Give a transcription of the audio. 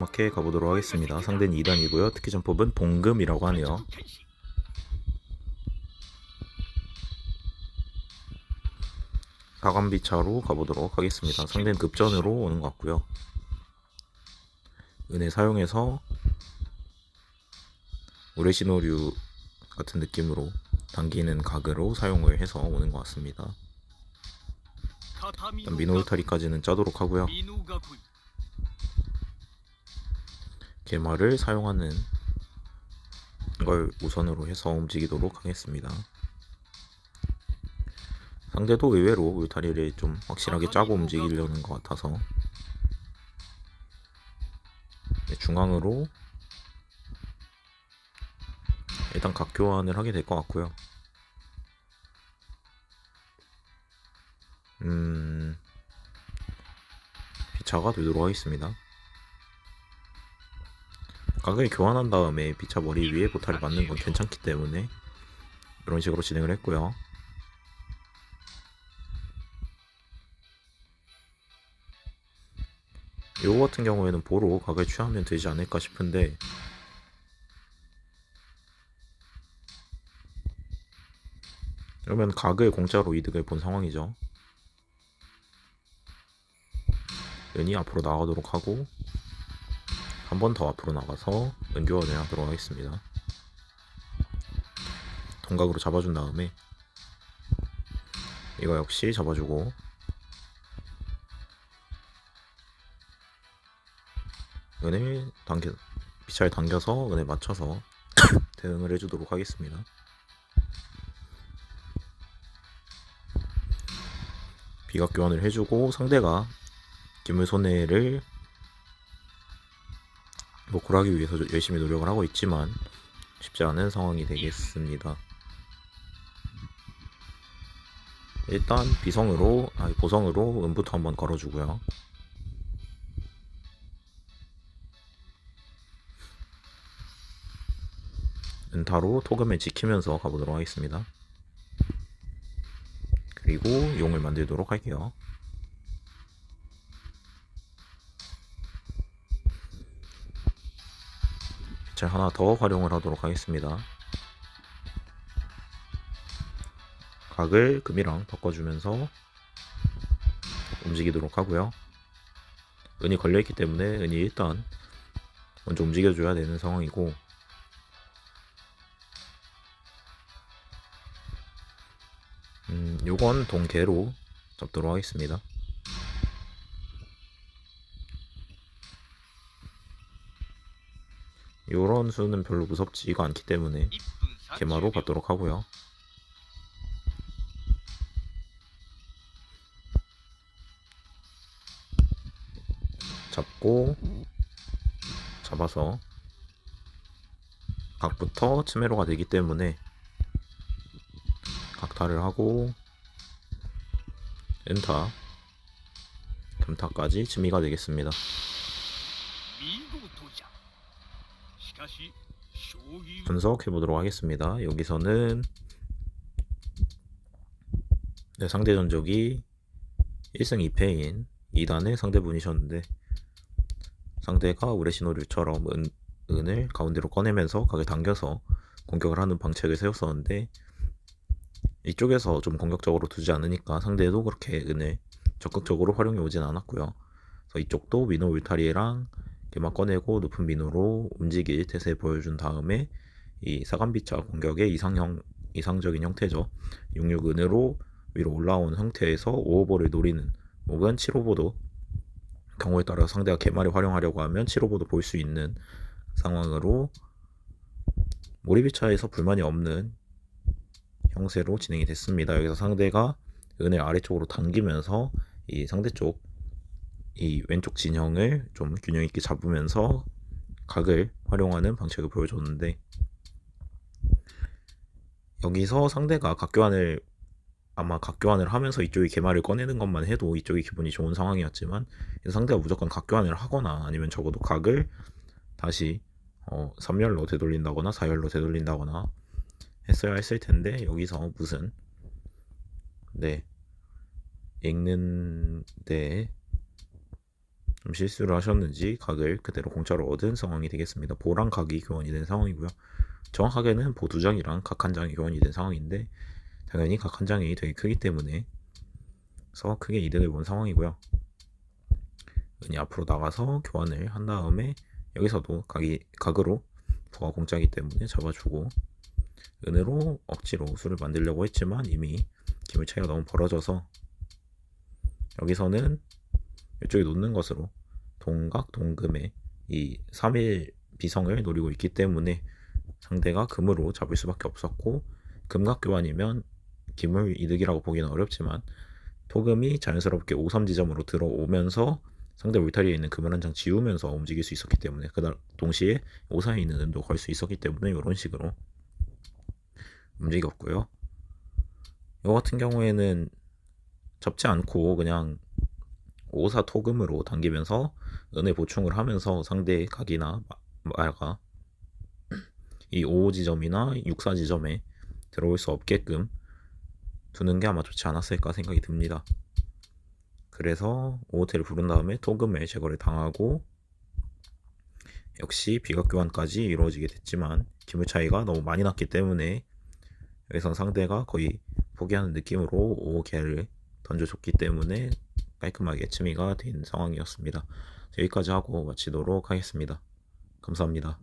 마켓 가보도록 하겠습니다. 상대는 2단이고요. 특기 전법은 봉금이라고 하네요. 가감비차로 가보도록 하겠습니다. 상대는 급전으로 오는 것 같고요. 은혜 사용해서 우레시노류 같은 느낌으로 당기는 각으로 사용을 해서 오는 것 같습니다. 일단 미노 울타리까지는 짜도록 하고요. 개마를 사용하는 걸 우선으로 해서 움직이도록 하겠습니다. 상대도 의외로 울타리를 좀 확실하게 짜고 움직이려는 것 같아서 네, 중앙으로 일단 각 교환을 하게 될 것 같고요. 음, 비차가 되도록 하겠습니다. 각을 교환한 다음에 비차 머리 위에 보타를 맞는 건 괜찮기 때문에 이런 식으로 진행을 했고요. 요거 같은 경우에는 보로 각을 취하면 되지 않을까 싶은데 그러면 각을 공짜로 이득을 본 상황이죠. 연이 앞으로 나가도록 하고 한 번 더 앞으로 나가서 은교환을 하도록 하겠습니다. 동각으로 잡아준 다음에 이거 역시 잡아주고 은을 당겨 비차에 당겨서 은에 맞춰서 대응을 해주도록 하겠습니다. 비각 교환을 해주고 상대가 기물 손해를 복구하기 위해서 열심히 노력을 하고 있지만 쉽지 않은 상황이 되겠습니다. 일단 비성으로 아니 보성으로 은부터 한번 걸어주고요. 은타로 토금을 지키면서 가보도록 하겠습니다. 그리고 용을 만들도록 할게요. 빛을 하나 더 활용을 하도록 하겠습니다. 각을 금이랑 바꿔주면서 움직이도록 하고요. 은이 걸려있기 때문에 은이 일단 먼저 움직여줘야 되는 상황이고 음, 요건 동계로 잡도록 하겠습니다. 요런 수는 별로 무섭지가 않기 때문에 개마로 받도록 하고요. 잡고 잡아서 각부터 치매로가 되기 때문에 각타를 하고 엔타 금타까지 지미가 되겠습니다. 분석해 보도록 하겠습니다. 여기서는 네, 상대 전적이 1승 2패인 2단의 상대분이셨는데 상대가 우레시노류처럼 은, 은을 가운데로 꺼내면서 각을 당겨서 공격을 하는 방책을 세웠었는데 이쪽에서 좀 공격적으로 두지 않으니까 상대도 그렇게 은을 적극적으로 활용해 오진 않았고요. 그래서 이쪽도 민호 울타리랑 개만 꺼내고 높은 민호로 움직일 태세 보여준 다음에 이 사간비차 공격의 이상형 이상적인 형태죠. 66은으로 위로 올라온 형태에서 5호보를 노리는 혹은 7호보도 경우에 따라 상대가 개말을 활용하려고 하면 7호보도 볼 수 있는 상황으로 모리비차에서 불만이 없는 형세로 진행이 됐습니다. 여기서 상대가 은을 아래쪽으로 당기면서 이 상대 쪽 이 왼쪽 진영을 좀 균형 있게 잡으면서 각을 활용하는 방식을 보여줬는데 여기서 상대가 각교환을 아마 각교환을 하면서 이쪽이 개말을 꺼내는 것만 해도 이쪽이 기분이 좋은 상황이었지만 상대가 무조건 각교환을 하거나 아니면 적어도 각을 다시 어, 3열로 되돌린다거나 4열로 되돌린다거나 했어야 했을 텐데 여기서 무슨 네 읽는 데 좀 실수를 하셨는지 각을 그대로 공짜로 얻은 상황이 되겠습니다. 보랑 각이 교환이 된 상황이고요. 정확하게는 보 두 장이랑 각 한 장이 교환이 된 상황인데 당연히 각 한 장이 되게 크기 때문에 서 크게 이득을 본 상황이고요. 은이 앞으로 나가서 교환을 한 다음에 여기서도 각이 각으로 보가 공짜이기 때문에 잡아주고 은으로 억지로 수를 만들려고 했지만 이미 기물 차이가 너무 벌어져서 여기서는 이쪽에 놓는 것으로 동각 동금의 이 3일 비성을 노리고 있기 때문에 상대가 금으로 잡을 수밖에 없었고 금각 교환이면 기물 이득이라고 보기는 어렵지만 토금이 자연스럽게 5, 3 지점으로 들어오면서 상대 울타리에 있는 금을 한 장 지우면서 움직일 수 있었기 때문에 그 동시에 5사에 있는 은도 걸 수 있었기 때문에 이런 식으로 움직였고요. 이거 같은 경우에는 접지 않고 그냥 5사 토금으로 당기면서 은을 보충을 하면서 상대 각이나 말가 이 5 지점이나 6사 지점에 들어올 수 없게끔 두는 게 아마 좋지 않았을까 생각이 듭니다. 그래서 오호텔을 부른 다음에 토금의 제거를 당하고 역시 비각 교환까지 이루어지게 됐지만 기물 차이가 너무 많이 났기 때문에 여기선 상대가 거의 포기하는 느낌으로 5개를 던져줬기 때문에 깔끔하게 츠미가 된 상황이었습니다. 여기까지 하고 마치도록 하겠습니다. 감사합니다.